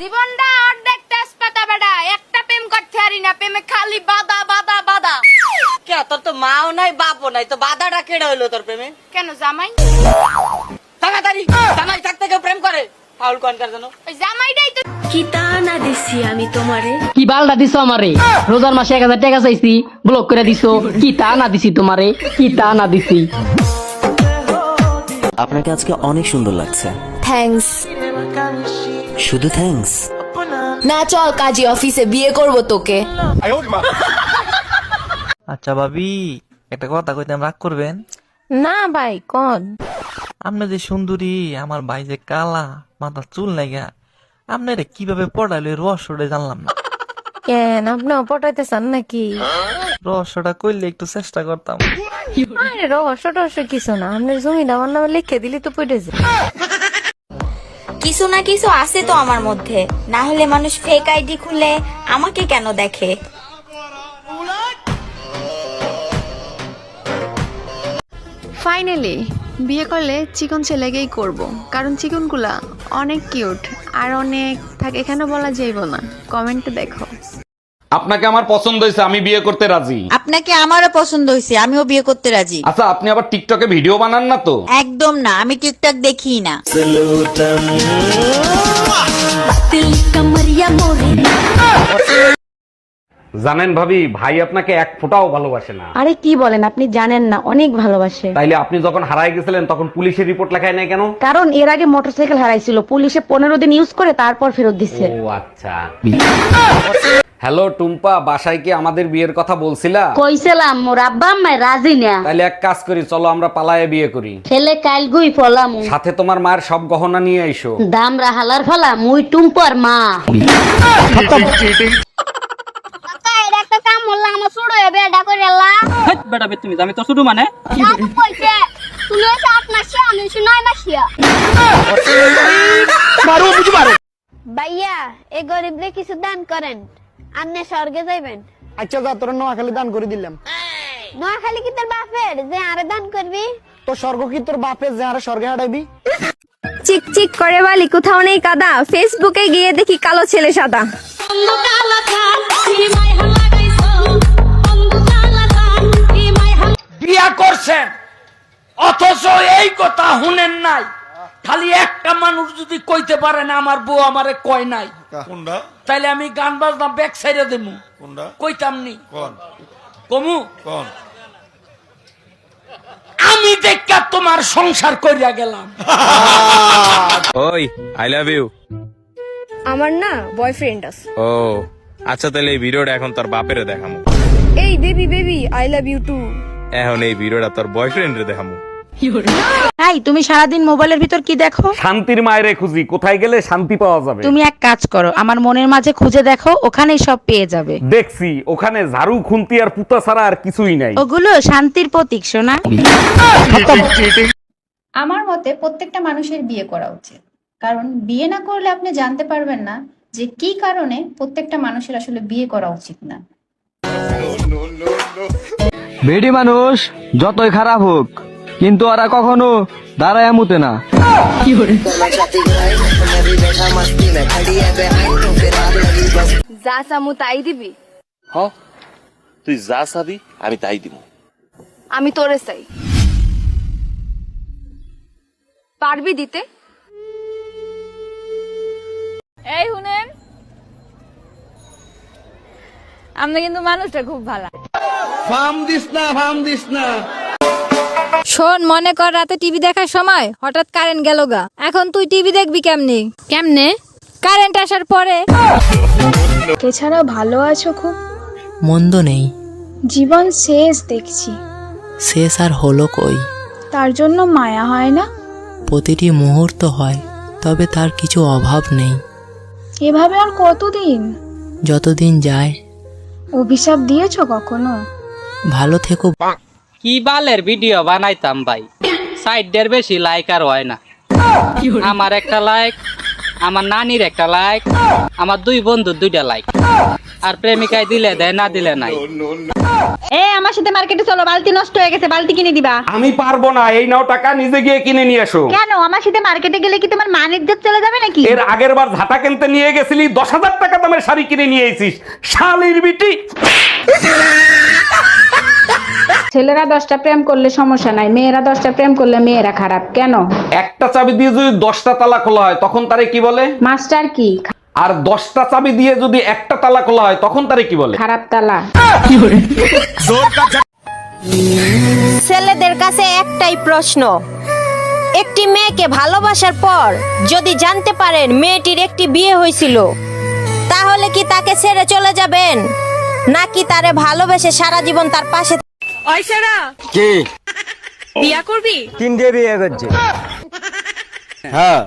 জীবনটা অর্ধেক তেজপাতা বেটা একটা প্রেম করতে পারি না প্রেমে খালি বাদা বাদা বাদা। কে তোর তো মাও নাই বাপও নাই তো বাধাটা কেড়ে হইল তোর প্রেমে? কেন জামাই? তাড়াতাড়ি জামাই থাকতে কেউ প্রেম করে। ফাউল কনকার জন্য? ওই জামাইটাই তো কি তানা দিছি আমি তোমারে। কি বালটা দিছো আমারে? রোজার মাসে এক হাজার টাকা চাইছি ব্লক করে দিছো। কি তা না দিছি তোমারে কি তা না দিছি। আপনাকে আজকে অনেক সুন্দর লাগছে। থ্যাঙ্কস শুধু থ্যাঙ্কস না চল কাজী অফিসে বিয়ে করব তোকে। আচ্ছা ভাবি একটা কথা কইতাম রাগ করবেন? না ভাই কোন? আপনি যে সুন্দরী আমার ভাই যে কালা মাথা চুল লাগা আপনার কীভাবে পড়াইলো রহস্যটা জানলাম না। কেন আপনিও পটাইতে চান নাকি? রহস্যটা কইলে একটু চেষ্টা করতাম। আরে রহস্য টহস্য কিছু না আপনি জমিটা আমার নামে লিখে দিলি তো পড়ে যায়। কিছু না কিছু আছে তো আমার মধ্যে। না হলে মানুষ ফেক আইডি খুলে আমাকে কেন দেখে? ফাইনালি বিয়ে করলে চিকন ছেলেকেই করব। কারণ চিকনগুলা অনেক কিউট আর অনেক থাকে এখানে বলা যাইব না। কমেন্টে দেখো। আপনাকে আমার পছন্দ হয়েছে আমি বিয়ে করতে রাজি। আপনাকে আমারও পছন্দ হয়েছে আমিও বিয়ে করতে রাজি। আচ্ছা আপনি আবার টিকটকে ভিডিও বানান না তো? একদম না আমি টিকটক দেখি না। জানেন ভাবি ভাই আপনাকে এক ফোঁটাও ভালোবাসে না। আরে কি বলেন আপনি জানেন না অনেক ভালোবাসে। তাইলে আপনি যখন হারাই গেছিলেন তখন পুলিশের রিপোর্ট লেখায় নাই কেন? কারণ এর আগে মোটরসাইকেল হারাইছিল পুলিশে পনেরো দিন ইউজ করে তারপর ফেরত দিচ্ছে ও আচ্ছা। হ্যালো টুম্পা বাসায় কি আমাদের বিয়ের কথা বলছিলা? কইছিলাম মোর আব্বা আম্মায় রাজি না। তাইলে এক কাজ করি চলো আমরা পালায়ে বিয়ে করি। ছেলে কাল গুই ফলাম সাথে তোমার মায়ের সব গহনা নিয়ে আইসো। দাম রাহালার ফলা মুই টুম্পর মা। একটা কাম হলো আমার ছোট হবে এটা করে এলা বেটা বে তুমি আমি তো শুধু মানে। কইছে তুমি হচ্ছে আট মাসিয়া আমি হচ্ছে নয় মাসিয়া। ভাইয়া এই গরিবরে কিছু দান করেন। আপনি স্বর্গে যাইবেন? আচ্ছা যা তোর নোয়াখালী দান করে দিলাম। নোয়াখালী কি তোর বাপের? যে আরে দান করবি? তো স্বর্গ কি তোর বাপের? যে আরে স্বর্গে হাঁটাইবি চিক চিক করে বালি কোথাও নেই কাদা। ফেসবুকে গিয়ে দেখি কালো ছেলে সাদা। বিয়া করছেন। অথচ এই কথা শুনেন নাই। খালি একটা মানুষ যদি কইতে পারে না আমার বউ আমারে কয় নাই। কোনটা? তাইলে আমি গান বাজনা ব্যাক সাইডে দেবো কোনটা? কইতাম নি। কোন? কমু? কোন? আমি দেখা তোমার সংসার কইরা গেলাম। ওই আই লাভ ইউ আমার না বয়ফ্রেন্ড আছে। ও আচ্ছা তাহলে এই ভিডিওটা এখন তোর বাপেরে দেখামু। এই baby baby I love you too এখন এই ভিডিওটা তোর বয়ফ্রেন্ডরে দেখামু। তাই তুমি সারাদিন মোবাইলের ভিতর কি দেখো? শান্তির মায়েরে খুঁজি কোথায় গেলে শান্তি পাওয়া যাবে? তুমি এক কাজ করো আমার মনের মাঝে খুঁজে দেখো ওখানেই সব পেয়ে যাবে। দেখছি ওখানে ঝাড়ু খুন্তি আর পুতা ছাড়া আর কিছুই নাই। ওগুলো শান্তির প্রতীক সোনা। আমার মতে প্রত্যেকটা মানুষের বিয়ে করা উচিত। কারণ বিয়ে না করলে আপনি জানতে পারবেন না যে কি কারণে প্রত্যেকটা মানুষের আসলে বিয়ে করা উচিত না। বেডি মানুষ যতই খারাপ হোক কিন্তু ওরা কখনো দাঁড়ায় মুতে না। যা চামু তাই দিবি। তুই যা চাবি আমি তাই দিব আমি তোরে চাই। পারবি দিতে? এই শুনেন আপনি কিন্তু মানুষটা খুব ভালো। ফার্ম দিস না ফার্ম দিস না। শোন মনে কর রাতে টিভি দেখার সময় হঠাৎ কারেন্ট গেল গা। এখন তুই টিভি দেখবি কেমনে? কেমনে? কারেন্ট আসার পরে। এছাড়া ভালো আছো খুব? মন্দ নেই। জীবন শেষ দেখছি। শেষ আর হলো কই? তার জন্য মায়া হয় না? প্রতিটি মুহূর্ত হয় তবে তার কিছু অভাব নেই। এভাবে আর কতদিন? যতদিন যায়। অভিশাপ দিয়েছ কখনো? ভালো থেকো। কি বালের ভিডিও বানাইতাম ভাই? সাইড ডের বেশি লাইক আর হয় না। আমার একটা লাইক আমার নানির একটা লাইক আমার দুই বন্ধুর দুইটা লাইক আর প্রেমিকায় দিলে দেয় না দিলে নাই। এ আমার সাথে মার্কেটে চলো বালতি নষ্ট হয়ে গেছে বালতি কিনে দিবা। আমি পারব না এই নাও টাকা নিজে গিয়ে কিনে নিয়ে এসো কেন? আমার সাথে মার্কেটে গেলে কি তোমার মান ইজ্জত চলে যাবে নাকি? এর আগের বার ঝাঁটা কিনতে নিয়ে গেছিলি দশ হাজার টাকা দামের শাড়ি কিনে নিয়ে এসিস শালির বিটি। ছেলেরা দশটা প্রেম করলে সমস্যা নাই মেয়েরা দশটা প্রেম করলে মেয়েরা খারাপ কেন? একটা চাবি দিয়ে যদি দশটা তালা খোলা হয় তখন তারে কি বলে? মাস্টার কি? আর দশটা চাবি দিয়ে যদি একটা তালা খোলা হয় তখন তারে কি বলে? খারাপ তালা। ছেলেদের কাছে একটাই প্রশ্ন একটি মেয়েকে ভালোবাসার পর যদি জানতে পারেন মেয়েটির একটি বিয়ে হয়েছিল তাহলে কি তাকে ছেড়ে চলে যাবেন? নাকি তারে ভালোবেসে সারা জীবন তার পাশে কি? বিয়া করবি? তিনটে বিয়ে করছে। হ্যাঁ।